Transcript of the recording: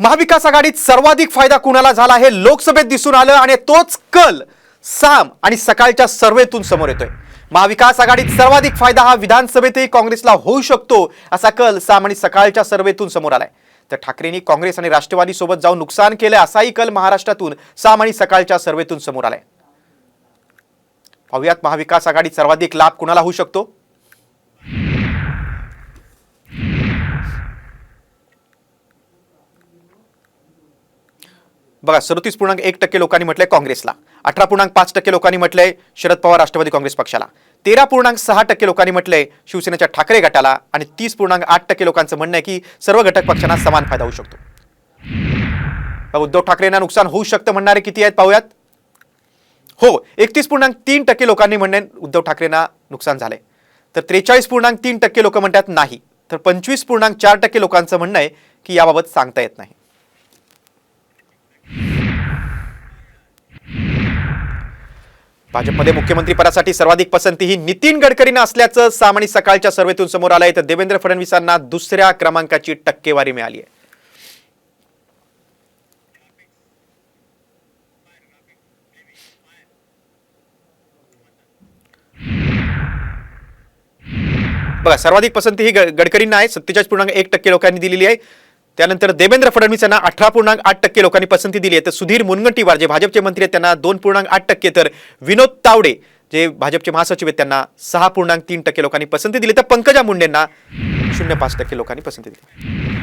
महाविकास आघाडीत सर्वाधिक फायदा कुणाला झाला हे लोकसभेत दिसून आलं आणि तोच कल साम आणि सकाळच्या सर्वेतून समोर येतोय. महाविकास आघाडीत सर्वाधिक फायदा हा विधानसभेतही काँग्रेसला होऊ शकतो असा कल साम आणि सकाळच्या सर्वेतून समोर आलाय. तर ठाकरेंनी काँग्रेस आणि राष्ट्रवादी सोबत जाऊन नुकसान केलं असाही कल महाराष्ट्रातून साम आणि सकाळच्या सर्वेतून समोर आलाय. पाहुयात महाविकास आघाडीत सर्वाधिक लाभ कुणाला होऊ शकतो? बघा सदोतीस पूर्णांक एक टक्के लोकांनी म्हटलंय काँग्रेसला. अठरा पूर्णांक पाच टक्के लोकांनी म्हटलंय शरद पवार राष्ट्रवादी काँग्रेस पक्षाला. तेरा पूर्णांक सहा टक्के लोकांनी म्हटलंय शिवसेनेच्या ठाकरे गटाला आणि तीस पूर्णांक आठ टक्के लोकांचं म्हणणं आहे की सर्व घटक पक्षांना समान फायदा होऊ शकतो. उद्धव ठाकरेंना नुकसान होऊ शकतं म्हणणारे किती आहेत पाहूयात? हो एकतीस पूर्णांक तीन टक्के लोकांनी म्हणणे उद्धव ठाकरेंना नुकसान झालंय. तर त्रेचाळीस पूर्णांक तीन टक्के लोक म्हणतात नाही. तर पंचवीस पूर्णांक चार टक्के लोकांचं म्हणणं आहे की याबाबत सांगता येत नाही. भाजपमध्ये मुख्यमंत्री पदासाठी सर्वाधिक पसंती ही नितीन गडकरींना असल्याचं सामानी सकाळच्या सर्वेतून समोर आलंय. तर देवेंद्र फडणवीसांना दुसऱ्या क्रमांकाची टक्केवारी मिळाली आहे. बघा सर्वाधिक पसंती ही ग- गडकरींना आहे. सत्तेचाळीस पूर्णांक एक टक्के लोकांनी दिलेली आहे. त्यानंतर देवेंद्र फडणवीस यांना अठरा पूर्णांक आठ टक्के लोकांनी पसंती दिली आहे. तर सुधीर मुनगंटीवार जे भाजपचे मंत्री आहेत त्यांना दोन पूर्णांक आठ टक्के. तर विनोद तावडे जे भाजपचे महासचिव आहेत त्यांना सहा पूर्णांक तीन टक्के लोकांनी पसंती दिली. तर पंकजा मुंडेंना शून्य पाच टक्के लोकांनी पसंती दिली.